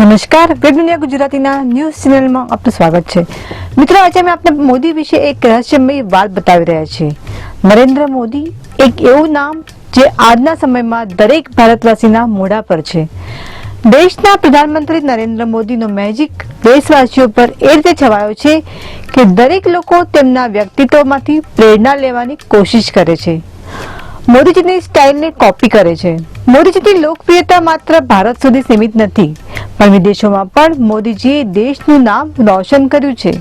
નમસ્કાર, વેબ દુનિયા ગુજરાતીના ન્યૂઝ ચેનલમાં આપનું સ્વાગત છે. મિત્રો, આજે અમે આપને મોદી વિશે એક રહસ્યમય વાત બતાવી રહ્યા છીએ. નરેન્દ્ર મોદી એક એવું નામ જે આજના સમયમાં દરેક ભારતવાસીના મોઢા પર છે. દેશના પ્રધાનમંત્રી નરેન્દ્ર મોદીનો મેજિક દેશવાસીઓ પર એ રીતે છવાયો છે કે દરેક લોકો તેમના વ્યક્તિત્વમાંથી પ્રેરણા લેવાની કોશિશ કરે છે. મોદીજીની સ્ટાઇલને કોપી કરે છે. મોદીજીની લોકપ્રિયતા માત્ર ભારત સુધી સીમિત નથી, પણ વિદેશોમાં પણ મોદીજીએ દેશનું નામ રોશન કર્યું છે.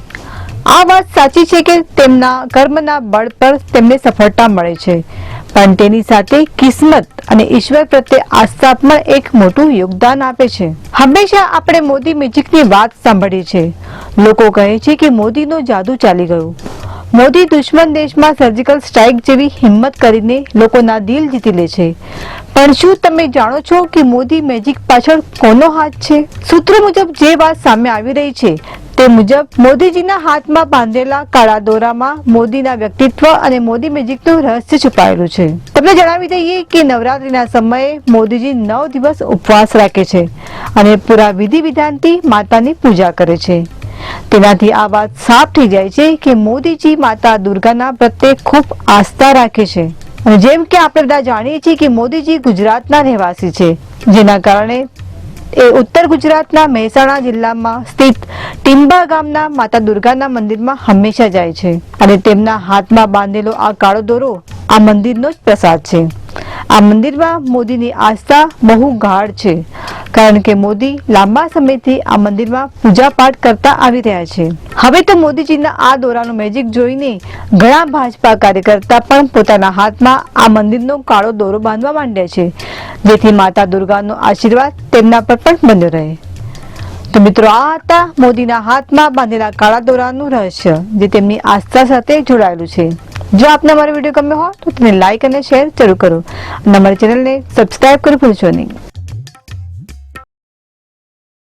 આ વાત સાચી છે કે તેમના કર્મના બળ પર તેમને સફળતા મળે છે, પણ તેની સાથે કિસ્મત અને ઈશ્વર પ્રત્યે આસ્થા પણ એક મોટું યોગદાન આપે છે. હંમેશા આપણે મોદી મેજિકની વાત સાંભળીએ છે લોકો કહે છે કે મોદીનો જાદુ ચાલી ગયું. મોદી દુશ્મન દેશમાં સર્જિકલ સ્ટ્રાઇક જેવી હિંમત કરીને લોકોના દિલ જીતી લે છે. પણ શું તમે જાણો છો કે મોદી મેજિક પાછળ કોનો હાથ છે? સૂત્રો મુજબ જે વાત સામે આવી રહી છે, તે મુજબ મોદીજીના હાથમાં બાંધેલા કાળા દોરામાં મોદીના વ્યક્તિત્વ અને મોદી મેજિકનું રહસ્ય છુપાયેલું છે. તમને જણાવી દઈએ કે નવરાત્રીના સમયે મોદીજી નવ દિવસ ઉપવાસ રાખે છે અને પૂરા વિધિ વિધાનથી માતાની પૂજા કરે છે. તેનાથી આ વાત સાફ થઈ જાય છે કે મોદીજી માતા દુર્ગાના પ્રત્યે ખૂબ આસ્થા રાખે છે. જેમ કે આપણે બધા જાણીએ છીએ કે મોદીજી ગુજરાતના રહેવાસી છે. જેના કારણે એ ઉત્તર ગુજરાતના મહેસાણા જિલ્લામાં સ્થિત ટિંબા ગામના માતા દુર્ગાના મંદિરમાં હંમેશા જાય છે. અને તેમના હાથમાં બાંધેલો આ કાળો દોરો આ મંદિરનો જ પ્રસાદ છે. આ મંદિરમાં મોદીની આસ્થા બહુ ગાઢ છે. કારણ કે મોદી લાંબા સમયથી આ મંદિરમાં પૂજા પાઠ કરતા આવી રહ્યા છે. હવે તો મોદીજીના આ દોરાનું મેજિક જોઈને ઘણા ભાજપા કાર્યકર્તા પણ પોતાના હાથમાં આ મંદિરનો કાળો દોરો બાંધવા માંડ્યા છે. જેથી માતા દુર્ગાનો આશીર્વાદ તેમના પર પણ બન્યો રહે. તો મિત્રો, આ હતા મોદીના હાથમાં બાંધેલા કાળા દોરાનું રહસ્ય, જે તેમની આસ્થા સાથે જોડાયેલું છે. જો આપને અમારો વીડિયો ગમ્યો હોય તો તેને લાઈક અને શેર જરૂર કરો. અને અમારી ચેનલને સબસ્ક્રાઈબ કરવું ભૂલશો નહીં.